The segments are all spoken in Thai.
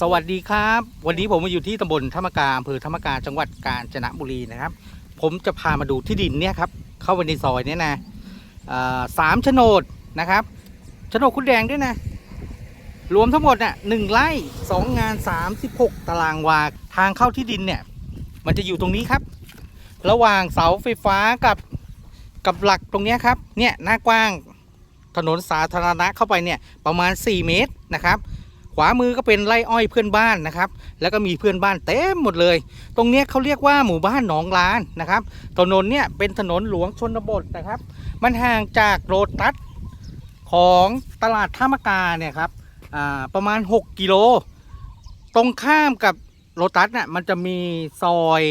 สวัสดีครับ วันนี้ผมมาอยู่ที่ตำบลธรรมกาอำเภอธรรมกาจังหวัดกาญจนบุรีนะครับ ผมจะพามาดูที่ดินเนี่ยครับ เข้าไปในซอยเนี่ยนะสามโฉนดนะครับโฉนดคุณแดงด้วยนะ รวมทั้งหมดน่ะหนึ่งไร่สองงานสามสิบหกตารางวา ทางเข้าที่ดินเนี่ย มันจะอยู่ตรงนี้ครับ ระหว่างเสาไฟฟ้ากับกับหลักตรงนี้ครับ เนี่ยหน้ากว้างถนนสาธารณะเข้าไปเนี่ยประมาณ 4 เมตรนะครับ วามือก็เป็นไร่อ้อยเพื่อนบ้านนะครับ แล้วก็มีเพื่อนบ้านเต็มหมดเลย ตรงเนี้ยเขาเรียกว่าหมู่บ้านหนองลานนะครับ ถนนเนี่ยเป็นถนนหลวงชนบทนะครับ มันห่างจากโรตัสของตลาดท่ามกาเนี่ยครับอ่าประมาณ 6 กิโล ตรงข้ามกับโรตัสเนี่ยมันจะมีซอย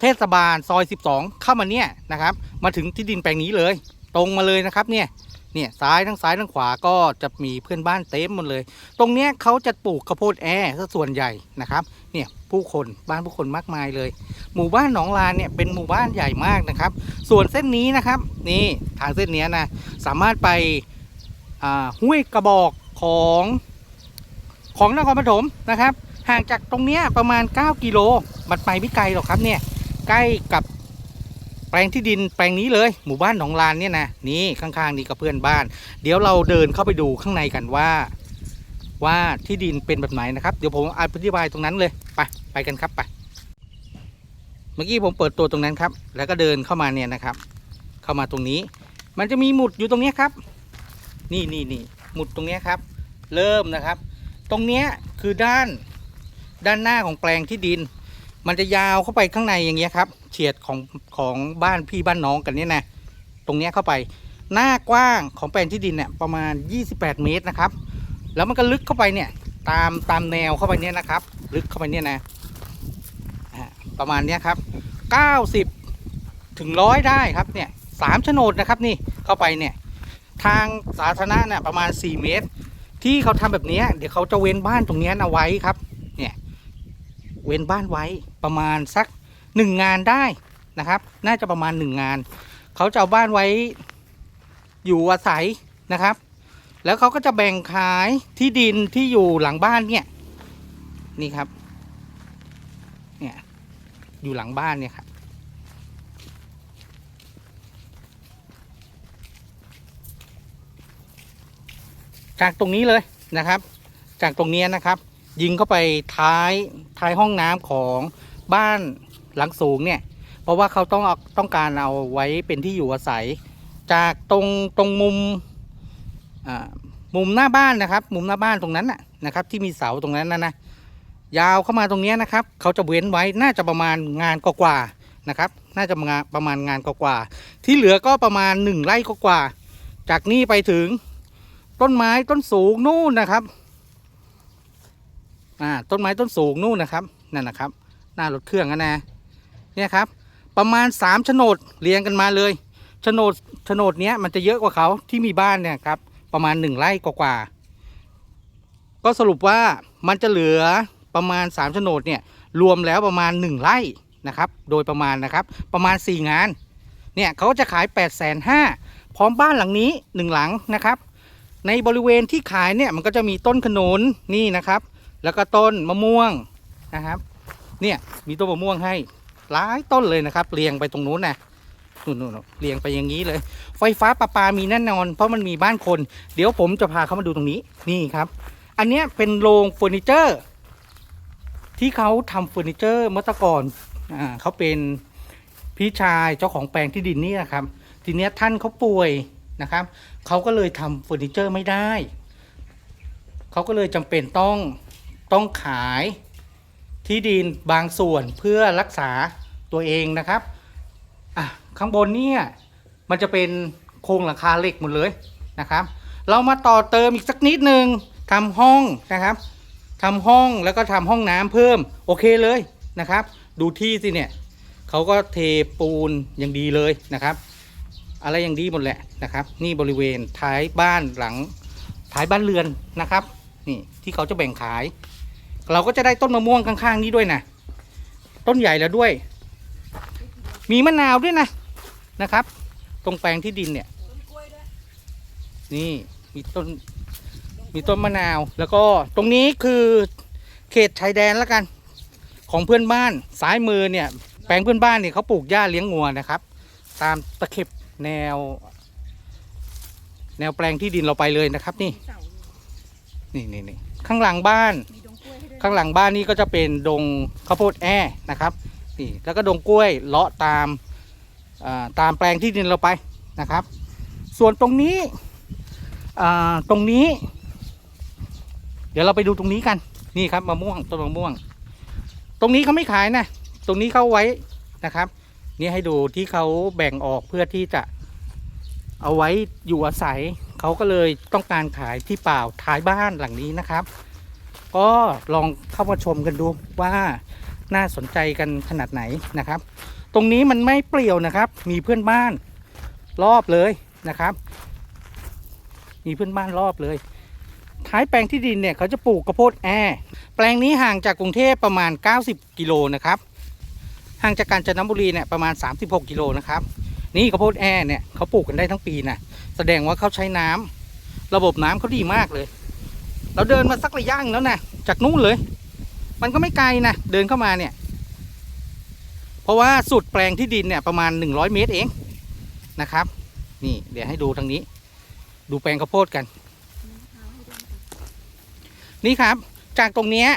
เทศบาลซอย 12 เข้ามาเนี่ยนะครับ มาถึงที่ดินแปลงนี้เลย ตรงมาเลยนะครับเนี่ย เนี่ยซ้ายทั้งซ้ายทั้งขวาก็จะมีเพื่อนบ้านเต็มหมดเลย ตรงเนี้ยเขาจะปลูกข้าวโพดแอร์ซะส่วนใหญ่นะครับ เนี่ยผู้คนบ้านผู้คนมากมายเลย หมู่บ้านหนองลานเนี่ยเป็นหมู่บ้านใหญ่มากนะครับ ส่วนเส้นนี้นะครับ นี่ทางเส้นนี้นะสามารถไปห้วยกระบอกของของนครปฐมนะครับ ห่างจากตรงเนี้ยประมาณ 9 กิโลมันไปไม่ไกลหรอกครับเนี่ยใกล้กับ แปลงที่ดินแปลงนี้เลย หมู่บ้านหนองลานเนี่ยนะนี่ข้างๆนี่ก็เพื่อนบ้าน เดี๋ยวเราเดินเข้าไปดูข้างในกันว่า ว่าที่ดินเป็นแบบไหนนะครับ เดี๋ยวผมอธิบายตรงนั้นเลยไปไปกันครับไปเมื่อกี้ผมเปิดตัวตรงนั้นครับ แล้วก็เดินเข้ามาเนี่ยนะครับ เข้ามาตรงนี้ มันจะมีหมุดอยู่ตรงนี้ครับ นี่นี่นี่หมุดตรงนี้ครับ เริ่มนะครับ ตรงนี้คือด้านด้านหน้าของแปลงที่ดิน มันจะยาวเข้าไปข้างในอย่างเงี้ยครับเฉียดของของบ้านพี่บ้านน้องกันเนี่ยนะตรงเนี้ยเข้าไป หน้ากว้างของแปลงที่ดินเนี่ยประมาณ 28 เมตรนะครับ แล้วมันก็ลึกเข้าไปเนี่ยตามตามแนวเข้าไปเนี่ยนะครับ ลึกเข้าไปเนี่ยนะประมาณเนี้ยครับ 90 ถึงร้อยได้ครับเนี่ยสามโฉนดนะครับนี่เข้าไปเนี่ยทางสาธารณะเนี่ยประมาณ 4 เมตร ที่เขาทำแบบนี้เดี๋ยวเขาจะเว้นบ้านตรงเนี้ยเอาไว้ครับ เว้นบ้านไว้ประมาณสักหนึ่งงานได้นะครับ น่าจะประมาณหนึ่งงาน เขาจะเอาบ้านไว้อยู่อาศัยนะครับ แล้วเขาก็จะแบ่งขายที่ดินที่อยู่หลังบ้านเนี่ยนี่ครับเนี่ยอยู่หลังบ้านเนี่ยครับจากตรงนี้เลยนะครับ จากตรงเนี้ยนะครับ ยิงเข้าไปท้ายท้ายห้องน้ำของบ้านหลังสูงเนี่ย เพราะว่าเขาต้องเอาต้องการเอาไว้เป็นที่อยู่อาศัย จากตรงตรงมุมมุมหน้าบ้านนะครับ มุมหน้าบ้านตรงนั้นน่ะนะครับ ที่มีเสาตรงนั้นนะนะยาวเข้ามาตรงนี้นะครับ เขาจะเว้นไว้น่าจะประมาณงานกว่าๆนะครับ น่าจะงานประมาณงานกว่าๆที่เหลือก็ประมาณหนึ่งไร่กว่าๆจากนี้ไปถึงต้นไม้ต้นสูงนู่นนะครับ อ่าต้นไม้ต้นสูงนู่นนะครับนั่นนะครับหน้ารถเครื่องนะนะเนี่ยครับประมาณสามโฉนดเรียงกันมาเลยโฉนดโฉนดเนี้ยมันจะเยอะกว่าเขาที่มีบ้านเนี่ยครับประมาณหนึ่งไร่กว่าๆก็สรุปว่ามันจะเหลือประมาณสามโฉนดเนี่ยรวมแล้วประมาณหนึ่งไร่นะครับ โดยประมาณนะครับประมาณสี่งานเนี่ยเขาจะขายแปดแสนห้าพร้อมบ้านหลังนี้หนึ่งหลังนะครับ ในบริเวณที่ขายเนี่ยมันก็จะมีต้นขนุนนี่นะครับ แล้วก็ต้นมะม่วงนะครับ เนี่ยมีต้นมะม่วงให้หลายต้นเลยนะครับ เรียงไปตรงนู้นนะนู่นๆเรียงไปอย่างนี้เลย ไฟฟ้าประปามีแน่นอน เพราะมันมีบ้านคน เดี๋ยวผมจะพาเขามาดูตรงนี้นี่ครับ อันเนี้ยเป็นโรงเฟอร์นิเจอร์ ที่เขาทำเฟอร์นิเจอร์เมื่อแตก่อนอ่าเขาเป็นพี่ชายเจ้าของแปลงที่ดินนี่นะครับ ทีเนี้ยท่านเขาป่วยนะครับเขาก็เลยทำเฟอร์นิเจอร์ไม่ได้เขาก็เลยจำเป็นต้อง ต้องขายที่ดินบางส่วนเพื่อรักษาตัวเองนะครับอะข้างบนเนี่ยมันจะเป็นโครงหลังคาเหล็กหมดเลยนะครับ เรามาต่อเติมอีกสักนิดนึงทำห้องนะครับทำห้องแล้วก็ทำห้องน้ำเพิ่มโอเคเลยนะครับ ดูที่สิเนี่ยเขาก็เทปูนอย่างดีเลยนะครับ อะไรอย่างดีหมดแหละนะครับ นี่บริเวณท้ายบ้านหลังท้ายบ้านเรือนนะครับ นี่ที่เขาจะแบ่งขาย เราก็จะได้ต้นมะม่วงข้างๆนี้ด้วยนะต้นใหญ่แล้วด้วย มีมะนาวด้วยนะนะครับ ตรงแปลงที่ดินเนี่ย นี่มีต้นมีต้นมะนาว แล้วก็ตรงนี้คือเขตชายแดนแล้วกัน ของเพื่อนบ้านซ้ายมือเนี่ย แปลงเพื่อนบ้านเนี่ยเขาปลูกหญ้าเลี้ยงงัวนะครับ ตามตะเข็บแนว แนวแปลงที่ดินเราไปเลยนะครับ นี่นี่นี่นี่ข้างหลังบ้าน มี ข้างหลังบ้านนี่ก็จะเป็นดงข้าวโพดแอนะครับนี่แล้วก็ดงกล้วยเลาะตามาตามแปลงที่ดินเราไปนะครับ ส่วนตรงนี้ตรงนี้ เดี๋ยวเราไปดูตรงนี้กันนี่ครับมะม่วงต้นมะม่วง ตรงนี้เขาไม่ขายนะตรงนี้เขาไว้นะครับ นี่ให้ดูที่เขาแบ่งออกเพื่อที่จะเอาไว้อยู่อาศัยเขาก็เลยต้องการขายที่เปล่าท้ายบ้านหลังนี้นะครับ ก็ลองเข้ามาชมกันดูว่าน่าสนใจกันขนาดไหนนะครับ ตรงนี้มันไม่เปลี่ยวนะครับ มีเพื่อนบ้านรอบเลยนะครับ มีเพื่อนบ้านรอบเลย ท้ายแปลงที่ดินเนี่ยเขาจะปลูกกระโพดแอร์แปลงนี้ห่างจากกรุงเทพประมาณ 90 กิโลนะครับห่างจากกาญจนบุรีเนี่ยประมาณ 36 กิโลนะครับ นี่กระโพดแอร์เนี่ยเขาปลูกกันได้ทั้งปีนะแสดงว่าเขาใช้น้ำระบบน้ำเขาดีมากเลย เราเดินมาสักระยะนึงแล้วนะจากนู้นเลย มันก็ไม่ไกลนะเดินเข้ามาเนี่ย เพราะว่าสุดแปลงที่ดินเนี่ยประมาณ 100 เมตรเองนะครับ นี่เดี๋ยวให้ดูทางนี้ ดูแปลงข้าวโพดกัน นี่ครับ จากตรงเนี้ย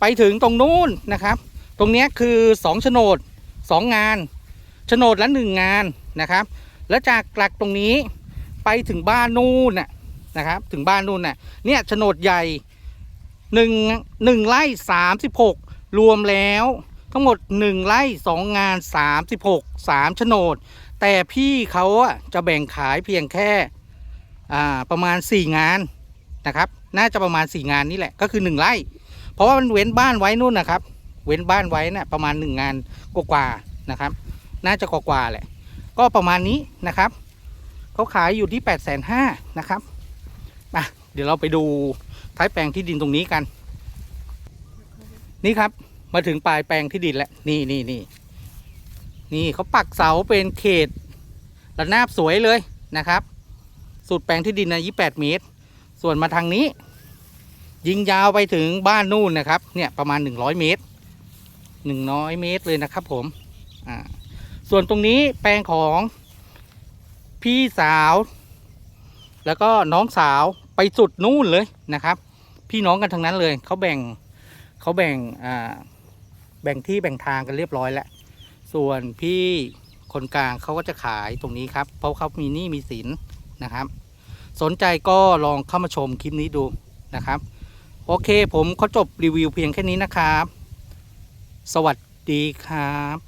ไปถึงตรงนู้นนะครับ ตรงเนี้ยคือสองโฉนดสองงานโฉนดละหนึ่งงานนะครับ แล้วจากหลักตรงนี้ไปถึงบ้านนู่นน่ะ นะครับ ถึงบ้านนู่นน่ะเนี่ยโฉนดใหญ่หนึ่งหนึ่งไร่สามสิบหกรวมแล้วทั้งหมดหนึ่งไร่สองงานสามสิบหกสามโฉนด แต่พี่เขาอะจะแบ่งขายเพียงแค่ประมาณสี่งานนะครับ น่าจะประมาณสี่งานนี่แหละก็คือหนึ่งไร่เพราะว่ามันเว้นบ้านไว้นู่นนะครับ เว้นบ้านไว้นะ่ะประมาณหนึ่งงานกว่าๆนะครับ น่าจะกว่าๆแหละ ก็ประมาณนี้นะครับเขาขายอยู่ที่แปดแสนห้านะครับ อะเดี๋ยวเราไปดูท้ายแปลงที่ดินตรงนี้กัน นี่ครับมาถึงปลายแปลงที่ดินแล้วนี่นี่นี่นี่เขาปักเสาเป็นเขตระนาบสวยเลยนะครับ สุดแปลงที่ดินนะยี่แปดเมตร ส่วนมาทางนี้ ยิงยาวไปถึงบ้านนู่นนะครับ เนี่ยประมาณ 100 เมตร 100 เมตรเลยนะครับผมอ่าส่วนตรงนี้แปลงของพี่สาว แล้วก็น้องสาวไปสุดนู่นเลยนะครับ พี่น้องกันทั้งนั้นเลยเขาแบ่งเขาแบ่งอ่าแบ่งที่แบ่งทางกันเรียบร้อยแล้วส่วนพี่คนกลางเขาก็จะขายตรงนี้ครับ เพราะเขามีหนี้มีสินนะครับ สนใจก็ลองเข้ามาชมคลิปนี้ดูนะครับ โอเคผมขอจบรีวิวเพียงแค่นี้นะครับ สวัสดีครับ